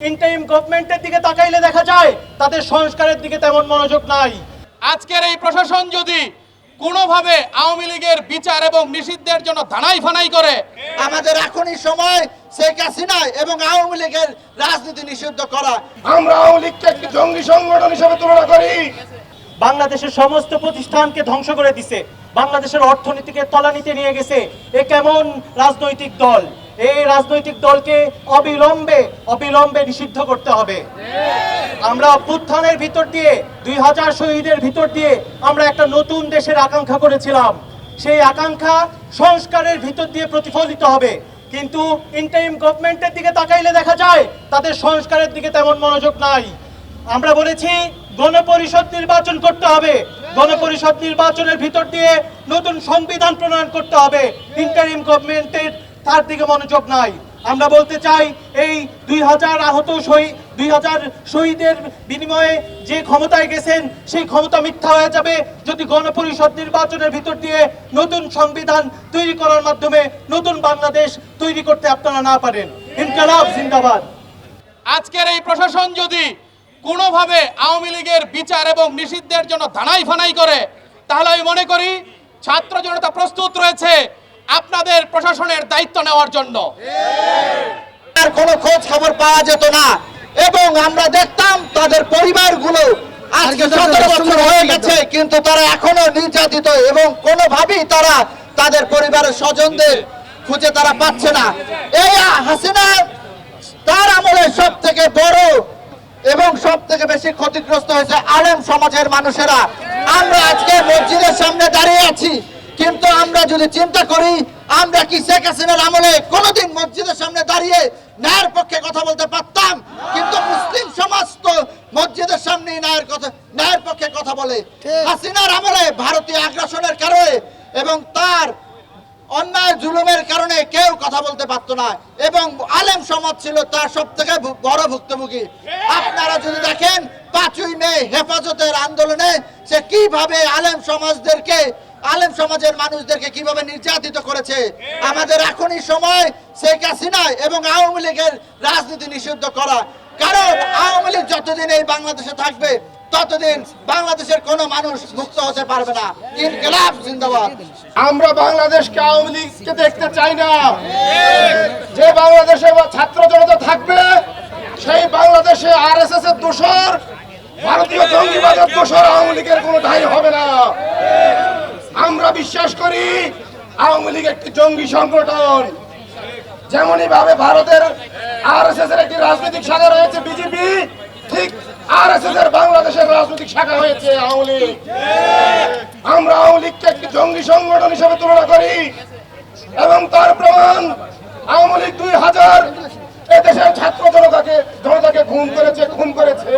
Interim গভর্নমেন্টের দিকে তাকাইলে দেখা যায় তাদের সংস্কারের দিকে তেমন মনোযোগ নাই। আজকের এই প্রশাসন যদি কোনোভাবে আওয়ামী লীগের বিচার এবং নিষিদ্ধের জন্য ধানাই ফানাই করে আমাদের এখনই সময় শেখ হাসিনা এবং আওয়ামী লীগের রাজনীতি নিষিদ্ধ করা। আমরা আওয়ামী লীগকে একটি জঙ্গি সংগঠন হিসেবে তুলনা করি। বাংলাদেশের সমস্ত প্রতিষ্ঠানকে ধ্বংস করে দিছে। বাংলাদেশের অর্থনীতিকে তলানিতে নিয়ে গেছে। এ কেমন রাজনৈতিক দল? এই রাজনৈতিক দলকে অবিলম্বে অবিলম্বে নিষিদ্ধ করতে হবে। আমরা অভ্যুত্থানের ভিতর দিয়ে, দুই হাজার শহীদের ভিতর দিয়ে আমরা একটা নতুন দেশের আকাঙ্ক্ষা করেছিলাম। সেই আকাঙ্ক্ষা সংস্কারের ভিতর দিয়ে প্রতিফলিত হবে। কিন্তু ইন্টারিম গভর্নমেন্টের দিকে তাকাইলে দেখা যায়, তাদের সংস্কারের দিকে তেমন মনোযোগ নাই। আমরা বলেছি, গণপরিষদ নির্বাচন করতে হবে। গণপরিষদ নির্বাচনের ভিতর দিয়ে নতুন সংবিধান প্রণয়ন করতে হবে। ইন্টারিম গভর্নমেন্টের তার দিকে মনোযোগ নাই। আমরা বলতে চাই, এই দুই হাজার আহত শহীদ দুই হাজার শহীদের বিনিময়ে যে ক্ষমতায় গেছেন, সেই ক্ষমতা মিথ্যা হয়ে যাবে যদি গণপরিষদ নির্বাচনের ভিতর দিয়ে নতুন সংবিধান তৈরি করার মাধ্যমে নতুন বাংলাদেশ তৈরি করতে আপনারা না পারেন। ইনকালাব, জিন্দাবাদ। আজকের এই প্রশাসন যদি কোনোভাবে আওয়ামী লীগের বিচার এবং নিষিদ্ধের জন্য ধানাই ফানাই করে, তাহলে আমি মনে করি ছাত্র জনতা প্রস্তুত রয়েছে। আপনাদের প্রশাসনের দায়িত্ব নেওয়ার জন্য। আর কোনো খোঁজ খবর পাওয়া যেত না। এবং আমরা দেখতাম তাদের পরিবারগুলো আজকে সতেরো বছর হয়ে গেছে কিন্তু তারা এখনও নির্যাতিত এবং কোনোভাবেই তারা তাদের পরিবারের স্বজনদের খুঁজে তারা পাচ্ছে না। এই হাসিনা তার আমলে সব থেকে বড় এবং সব থেকে বেশি ক্ষতিগ্রস্ত হয়েছে আলেম সমাজের মানুষেরা। আমরা আজকে মসজিদের সামনে দাঁড়িয়ে আছি কিন্তু আমরা যদি চিন্তা করি আমরা কি শেখ হাসিনার আমলে কোনোদিন মসজিদের সামনে দাঁড়িয়ে ন্যায়ের পক্ষে কথা বলতে পারতাম? কিন্তু মুসলিম সমাজ তো মসজিদের সামনে ন্যায়ের কথা ন্যায়ের পক্ষে কথা বলে। হাসিনার আমলে ভারতীয় আগ্রাসনের কারণে এবং তার অন্যায় জুলুমের কারণে কেউ কথা বলতে পারতো না এবং আলেম সমাজ ছিল তার সব থেকে বড় ভুক্তভোগী। আপনারা যদি দেখেন পাঁচই মে হেফাজতের আন্দোলনে সে কীভাবে আলেম সমাজদেরকে আলেম সমাজের মানুষদেরকে কীভাবে নির্যাতিত করেছে? আমাদের এখনই সময় শেখ হাসিনা এবং আওয়ামী লীগের রাজনীতি নিষিদ্ধ করা। কারণ আওয়ামী লীগ যতদিন এই বাংলাদেশে থাকবে, ততদিন বাংলাদেশের মানুষ মুক্ত হতে পারবে না। ইনকলাব, জিন্দাবাদ। আমরা বাংলাদেশকে আওয়ামী লীগকে দেখতে চাই না। যে বাংলাদেশে ছাত্র জনতা থাকবে, সেই বাংলাদেশে আরএসএস এর দোষর, ভারতীয় জঙ্গিবাদের দোষর আওয়ামী লীগের কোনো ঠাঁই হবে না। আমরা বিশ্বাস করি আওয়ামী লীগ একটি জঙ্গি সংগঠন। যেমনই ভাবে ভারতের আর এস এস এর একটি রাজনৈতিক শাখা রয়েছে, বিজেপি, ঠিক আর এস এস এর বাংলাদেশের রাজনৈতিক শাখা হয়েছে আওয়ামী লীগ। আমরা আওয়ামী লীগকে একটি জঙ্গি সংগঠন হিসেবে তুলনা করি এবং তার প্রমাণ আওয়ামী লীগ দুই হাজার এদেশের ছাত্র জনতাকে জনতাকে খুন করেছে খুন করেছে।